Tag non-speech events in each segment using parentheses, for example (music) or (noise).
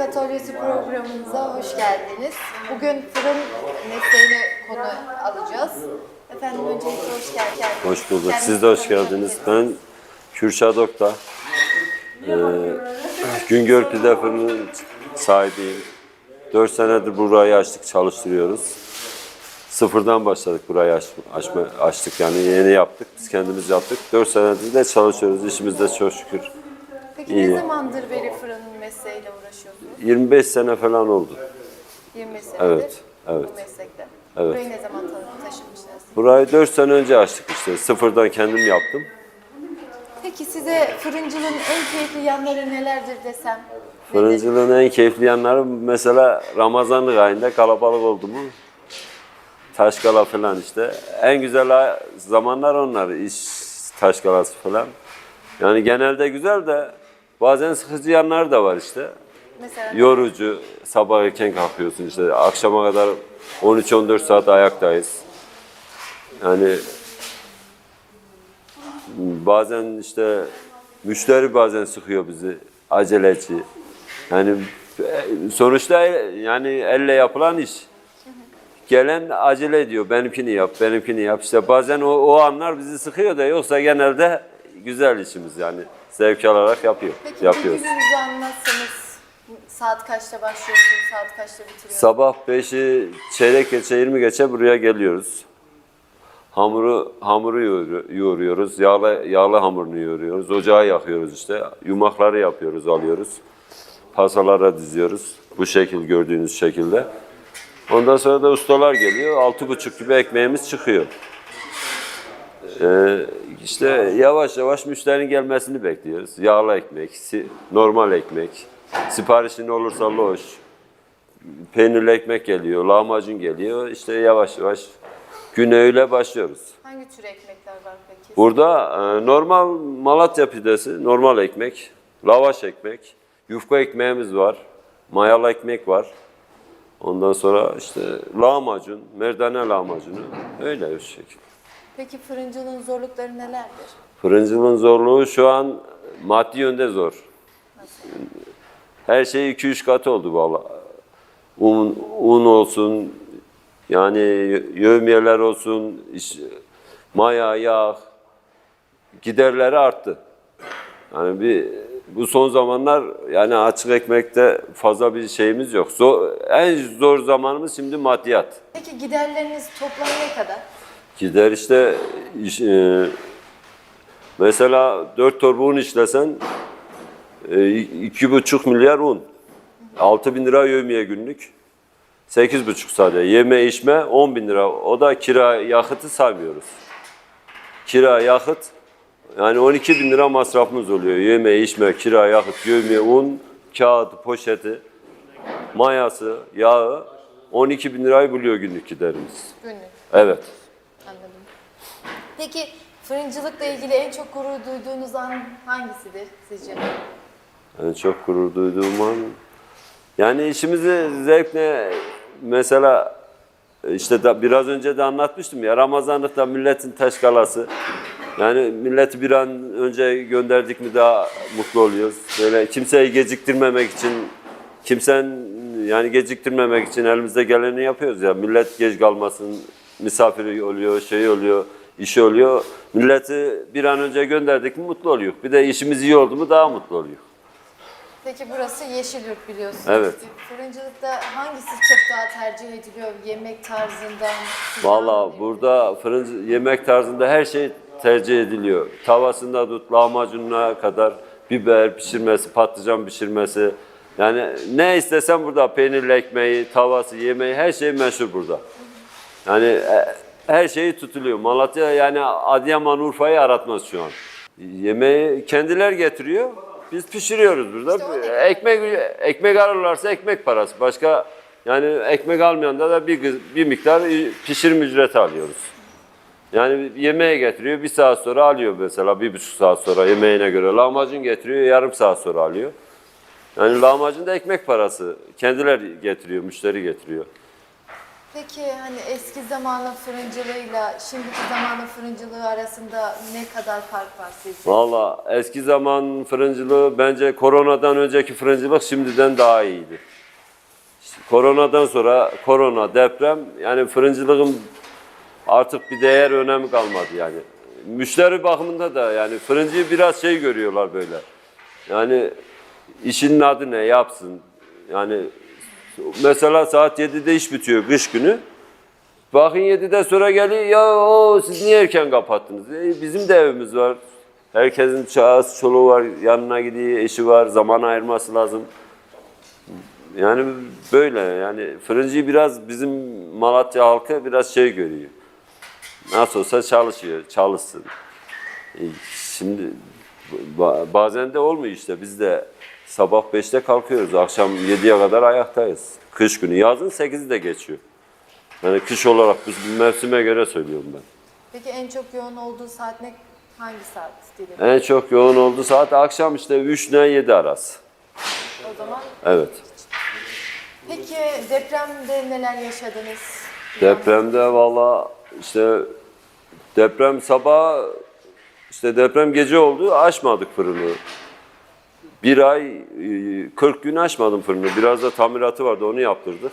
Meslek Atölyesi programımıza hoş geldiniz. Bugün fırın mesleğini konu alacağız. Efendim öncelikle hoş geldiniz. Hoş bulduk. Siz de hoş geldiniz. Ben Kürşat Okta. Ee, Güngör Pide Fırının sahibiyim. 4 senedir burayı açtık, çalıştırıyoruz. Sıfırdan başladık burayı aç, açma, açtık yani yeni yaptık. Biz kendimiz yaptık. 4 senedir de çalışıyoruz. İşimizde çok şükür. İyi. ne zamandır beri fırının mesleğiyle uğraşıyorsunuz? 25 sene falan oldu. 25 senedir Evet, evet. bu meslekte. Evet. Burayı ne zaman ta- taşımışsınız? Burayı 4 sene önce açtık işte. Sıfırdan kendim yaptım. Peki size fırıncılığın en keyifli yanları nelerdir desem? nedir? Fırıncılığın en keyifli yanları mesela Ramazanlık ayında kalabalık oldu mu? Taşkala falan işte. En güzel zamanlar onlar. iş taşkalası falan. Yani genelde güzel de bazen sıkıcı yanları da var işte. Mesela Yorucu. Sabah erken kalkıyorsun işte. Akşama kadar 13-14 saat ayaktayız. Yani bazen işte müşteri bazen sıkıyor bizi. Aceleci. Yani sonuçta yani elle yapılan iş. Gelen acele ediyor. Benimkini yap, benimkini yap. İşte bazen o, o anlar bizi sıkıyor da yoksa genelde güzel işimiz yani. Zevk alarak yapıyor, Peki yapıyoruz. bir gününüzü anlatsanız saat kaçta başlıyorsunuz, saat kaçta bitiriyorsunuz? Sabah 5'i çeyrek geçe 20 geçe buraya geliyoruz. Hamuru hamuru yoğuru- yoğuruyoruz. Yağlı yağlı hamurunu yoğuruyoruz. Ocağı yakıyoruz işte. Yumakları yapıyoruz, alıyoruz. Pasalara diziyoruz. Bu şekil gördüğünüz şekilde. Ondan sonra da ustalar geliyor. Altı buçuk gibi ekmeğimiz çıkıyor. Ee, işte yavaş yavaş müşterinin gelmesini bekliyoruz. Yağlı ekmek, normal ekmek. Siparişin olursa loş, peynirli ekmek geliyor, lahmacun geliyor. İşte yavaş yavaş güne öyle başlıyoruz. Hangi tür ekmekler var peki? Burada e, normal Malatya pidesi, normal ekmek, lavaş ekmek, yufka ekmeğimiz var, mayalı ekmek var. Ondan sonra işte lahmacun, merdane lahmacunu öyle o şekilde. Peki fırıncılığın zorlukları nelerdir? Fırıncılığın zorluğu şu an maddi yönde zor. Her şey 2-3 katı oldu valla. Un, un olsun, yani yövmiyeler olsun, iş- maya, yağ, giderleri arttı. Yani bir bu son zamanlar yani açık ekmekte fazla bir şeyimiz yok. Zor, en zor zamanımız şimdi maddiyat. Peki giderleriniz toplam ne kadar? Gider işte iş- e, mesela 4 torba un işlesen e, iki buçuk milyar un. 6 bin lira yövmiye günlük. Sekiz buçuk sadece. Yeme içme 10 bin lira. O da kira yakıtı saymıyoruz. Kira yakıt yani 12 bin lira masrafımız oluyor. Yeme içme, kira yakıt, yövmiye, un, kağıt, poşeti, mayası, yağı 12 bin lirayı buluyor günlük giderimiz. Günlük. Evet. Anladım. Peki fırıncılıkla ilgili en çok gurur duyduğunuz an hangisidir sizce? En çok gurur duyduğum an yani işimizi zevkle mesela işte da, biraz önce de anlatmıştım ya Ramazanlıkta milletin taşkalası. Yani milleti bir an önce gönderdik mi daha mutlu oluyoruz. Böyle kimseyi geciktirmemek için kimsen yani geciktirmemek için elimizde geleni yapıyoruz ya. Millet geç kalmasın, misafiri oluyor, şey oluyor, işi oluyor. Milleti bir an önce gönderdik mi mutlu oluyor. Bir de işimiz iyi oldu mu daha mutlu oluyor. Peki burası Yeşilyurt biliyorsunuz. Evet. Fırıncılıkta hangisi çok daha tercih ediliyor? Yemek tarzından? Valla burada fırın yemek tarzında her şey tercih ediliyor. Tavasında tut, lahmacununa kadar biber pişirmesi, patlıcan pişirmesi. Yani ne istesen burada peynirli ekmeği, tavası, yemeği her şey meşhur burada. Yani e, her şeyi tutuluyor. Malatya yani Adıyaman Urfa'yı aratmaz şu an. Yemeği kendiler getiriyor. Biz pişiriyoruz burada. İşte ne? ekmek ekmek alırlarsa ekmek parası. Başka yani ekmek almayanda da bir bir miktar pişirim ücreti alıyoruz. Yani yemeğe getiriyor, bir saat sonra alıyor mesela, bir buçuk saat sonra yemeğine göre. Lahmacun getiriyor, yarım saat sonra alıyor. Yani lahmacun da ekmek parası. Kendiler getiriyor, müşteri getiriyor. Peki hani eski zamanın fırıncılığıyla şimdiki zamanın fırıncılığı arasında ne kadar fark var sizce? Valla eski zaman fırıncılığı bence koronadan önceki fırıncılık şimdiden daha iyiydi. Koronadan sonra korona, deprem yani fırıncılığın artık bir değer önemi kalmadı yani. Müşteri bakımında da yani fırıncıyı biraz şey görüyorlar böyle. Yani işinin adı ne yapsın. Yani mesela saat 7'de iş bitiyor kış günü. Bakın 7'den sonra geliyor ya o siz niye erken kapattınız? E, bizim de evimiz var. Herkesin çağısı çoluğu var, yanına gidiyor, eşi var, zaman ayırması lazım. Yani böyle yani fırıncıyı biraz bizim Malatya halkı biraz şey görüyor. Nasıl olsa çalışıyor, çalışsın. E, Şimdi ba- bazen de olmuyor işte. Biz de sabah 5'te kalkıyoruz, akşam 7'ye kadar ayaktayız. Kış günü, yazın 8'de geçiyor. Yani kış olarak biz mevsime göre söylüyorum ben. Peki en çok yoğun olduğu saat ne? Hangi saat dilimi? En çok yoğun olduğu saat akşam işte 3 ile 7 arası. O zaman Evet. peki depremde neler yaşadınız? Depremde valla işte deprem sabah işte deprem gece oldu açmadık fırını. Bir ay e, 40 gün açmadım fırını. Biraz da tamiratı vardı onu yaptırdık.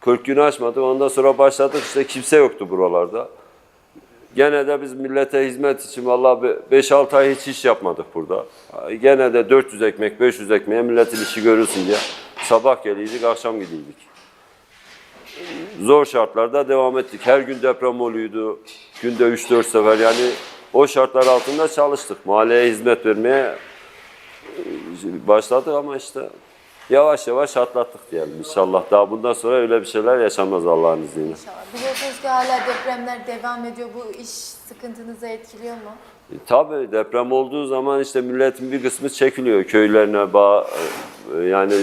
40 gün açmadık ondan sonra başladık işte kimse yoktu buralarda. Gene de biz millete hizmet için valla 5-6 ay hiç iş yapmadık burada. Gene de 400 ekmek 500 ekmeğe milletin işi görürsün diye sabah geliydik akşam gidiydik zor şartlarda devam ettik. Her gün deprem oluyordu. Günde 3-4 sefer yani o şartlar altında çalıştık. Mahalleye hizmet vermeye e, başladık ama işte yavaş yavaş atlattık diyelim inşallah. Daha bundan sonra öyle bir şeyler yaşanmaz Allah'ın izniyle. İnşallah. Biliyorsunuz ki hala depremler devam ediyor. Bu iş sıkıntınızı etkiliyor mu? E, Tabii deprem olduğu zaman işte milletin bir kısmı çekiliyor köylerine, bağ, e, yani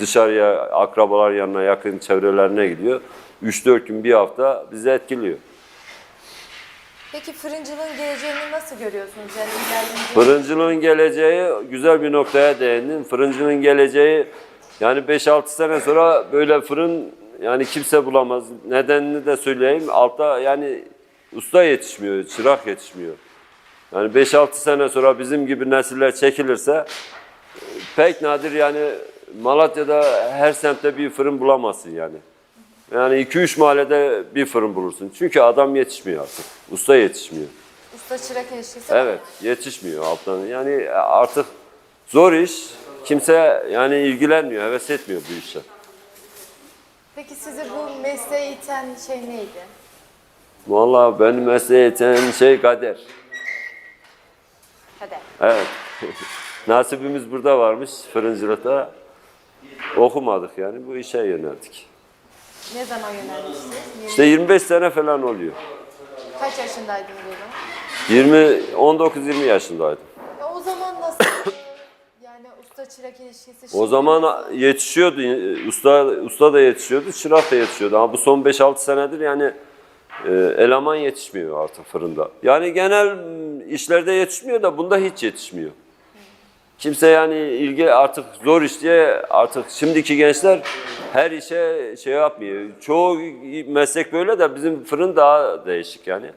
dışarıya, akrabalar yanına, yakın çevrelerine gidiyor. 3-4 gün, bir hafta bizi etkiliyor. Peki fırıncılığın geleceğini nasıl görüyorsunuz? Yani ilerleyince Fırıncılığın geleceği güzel bir noktaya değindin. Fırıncılığın geleceği yani 5-6 sene sonra böyle fırın yani kimse bulamaz. Nedenini de söyleyeyim. Altta yani usta yetişmiyor, çırak yetişmiyor. Yani 5-6 sene sonra bizim gibi nesiller çekilirse pek nadir yani Malatya'da her semtte bir fırın bulamazsın yani. Yani 2-3 mahallede bir fırın bulursun. Çünkü adam yetişmiyor artık. Usta yetişmiyor. usta çırak ilişkisi Evet, yetişmiyor alttan. Yani artık zor iş. Kimse yani ilgilenmiyor, heves etmiyor bu işe. Peki sizi bu mesleğe iten şey neydi? Vallahi benim mesleğe iten şey kader. Kader. Evet. (laughs) Nasibimiz burada varmış fırıncılıkta. Okumadık yani bu işe yöneldik. Ne zaman yönelmiştiniz? Yirmi- İşte 25 sene falan oluyor. Kaç yaşındaydınız o zaman? 20 19 20 yaşındaydım. Ya o zaman nasıl yani usta çırak ilişkisi? O şimdi zaman nasıl? yetişiyordu. Usta usta da yetişiyordu, çırak da yetişiyordu. Ama bu son 5-6 senedir yani e, eleman yetişmiyor artık fırında. Yani genel işlerde yetişmiyor da bunda hiç yetişmiyor. Kimse yani ilgi artık zor iş diye artık şimdiki gençler her işe şey yapmıyor. Çoğu meslek böyle de bizim fırın daha değişik yani.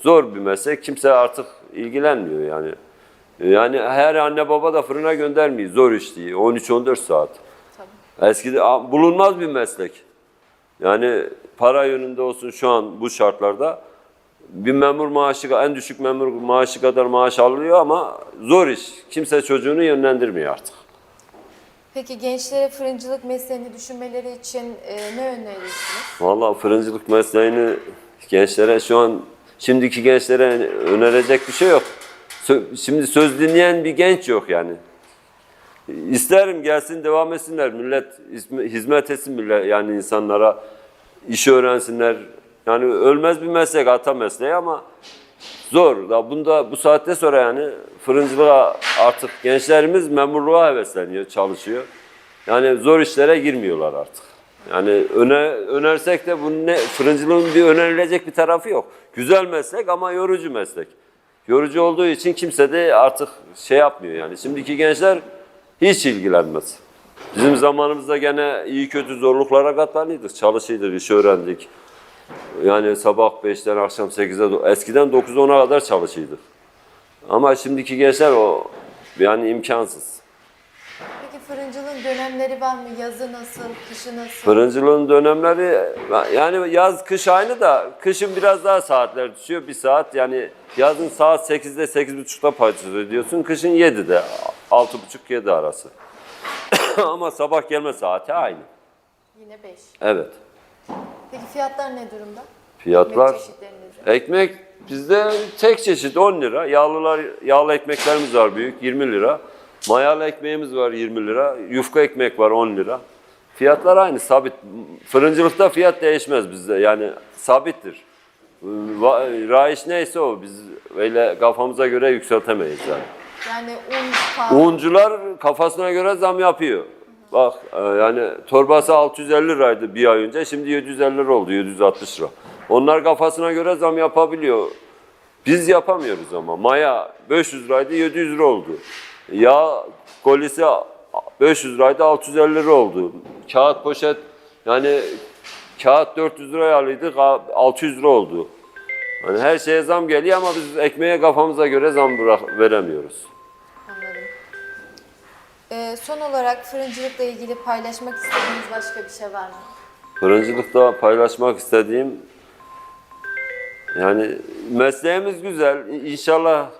Zor bir meslek. Kimse artık ilgilenmiyor yani. Yani her anne baba da fırına göndermiyor. Zor iş diye. 13-14 saat. Tabii. Eskide bulunmaz bir meslek. Yani para yönünde olsun şu an bu şartlarda bir memur maaşı en düşük memur maaşı kadar maaş alıyor ama zor iş. Kimse çocuğunu yönlendirmiyor artık. Peki gençlere fırıncılık mesleğini düşünmeleri için e, ne önerirsiniz? Vallahi fırıncılık mesleğini gençlere şu an şimdiki gençlere önerecek bir şey yok. Şimdi söz dinleyen bir genç yok yani. İsterim gelsin devam etsinler. Millet hizme- hizmet etsin millet yani insanlara iş öğrensinler. Yani ölmez bir meslek ata mesleği ama zor. Da bunda bu saatte sonra yani fırıncılığa artık gençlerimiz memurluğa hevesleniyor, çalışıyor. Yani zor işlere girmiyorlar artık. Yani öne, önersek de bunun ne, fırıncılığın bir önerilecek bir tarafı yok. Güzel meslek ama yorucu meslek. Yorucu olduğu için kimse de artık şey yapmıyor yani. Şimdiki gençler hiç ilgilenmez. Bizim zamanımızda gene iyi kötü zorluklara katlanıyorduk. Çalışıyorduk, iş öğrendik. Yani sabah 5'ten akşam 8'e do- eskiden 9-10'a kadar çalışıyorduk. Ama şimdiki gençler o yani imkansız. Peki fırıncılığın dönemleri var mı? Yazı nasıl, kışı nasıl? Fırıncılığın dönemleri yani yaz kış aynı da kışın biraz daha saatler düşüyor. Bir saat yani yazın saat 8'de 8.30'da parçası ödüyorsun. Kışın 7'de 6.30-7 arası. (coughs) Ama sabah gelme saati aynı. Yine 5. Evet. Peki fiyatlar ne durumda? Fiyatlar Ekmek bizde tek çeşit 10 lira. Yağlılar yağlı ekmeklerimiz var büyük 20 lira. Mayalı ekmeğimiz var 20 lira. Yufka ekmek var 10 lira. Fiyatlar aynı sabit. Fırıncılıkta fiyat değişmez bizde. Yani sabittir. Raiş neyse o. Biz öyle kafamıza göre yükseltemeyiz yani. Yani un. Uncular kafasına göre zam yapıyor. Bak e, yani torbası 650 liraydı bir ay önce. Şimdi 750 lira oldu, 760 lira. Onlar kafasına göre zam yapabiliyor. Biz yapamıyoruz ama. Maya 500 liraydı, 700 lira oldu. Yağ kolisi 500 liraydı, 650 lira oldu. Kağıt poşet yani kağıt 400 liraya alıyorduk, 600 lira oldu. Hani her şeye zam geliyor ama biz ekmeğe kafamıza göre zam veremiyoruz. Ee, son olarak fırıncılıkla ilgili paylaşmak istediğiniz başka bir şey var mı? Fırıncılıkta paylaşmak istediğim yani mesleğimiz güzel. İnşallah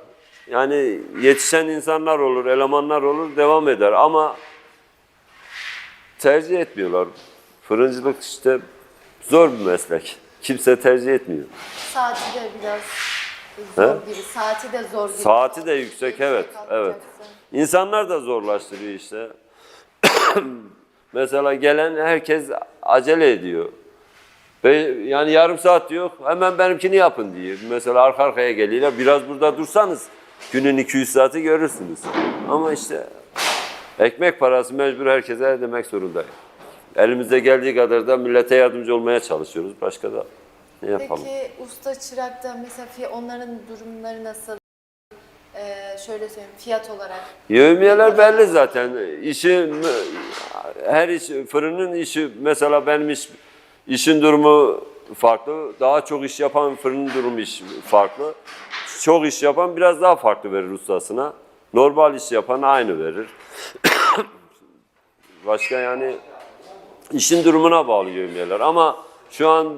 yani yetişen insanlar olur, elemanlar olur, devam eder ama tercih etmiyorlar. Fırıncılık işte zor bir meslek. Kimse tercih etmiyor. Saati de biraz zor gibi. Saati de zor gibi. Saati de yüksek evet, evet. İnsanlar da zorlaştırıyor işte. (coughs) Mesela gelen herkes acele ediyor. Ve yani yarım saat diyor, hemen benimkini yapın diyor. Mesela arka arkaya geliyorlar, biraz burada dursanız günün 200 saati görürsünüz. Ama işte ekmek parası mecbur herkese ödemek zorundayız. Elimizde geldiği kadar da millete yardımcı olmaya çalışıyoruz. Başka da ne yapalım? Peki usta çırakta mesela onların durumları nasıl? Şöyle söyleyeyim fiyat olarak. Yevmiyeler belli zaten. İşi her iş fırının işi mesela benim iş işin durumu farklı. Daha çok iş yapan fırının durumu iş farklı. Çok iş yapan biraz daha farklı verir ustasına. Normal iş yapan aynı verir. (coughs) Başka yani işin durumuna bağlı yevmiyeler ama şu an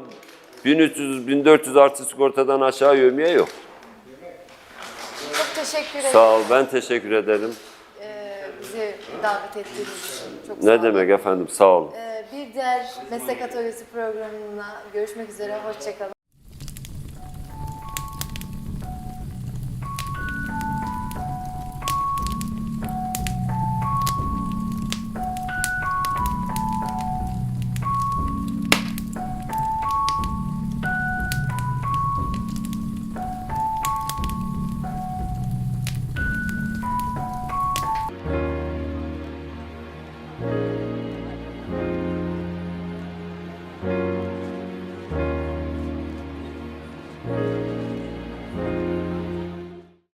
1300 1400 artı sigortadan aşağı yevmiye yok. Teşekkür ederim. Sağ ol. Ben teşekkür ederim. Ee, bizi davet ettiğiniz için. Çok sağ Ne olun. demek efendim? Sağ olun. Ee, bir diğer meslek atölyesi programına görüşmek üzere. Hoşçakalın.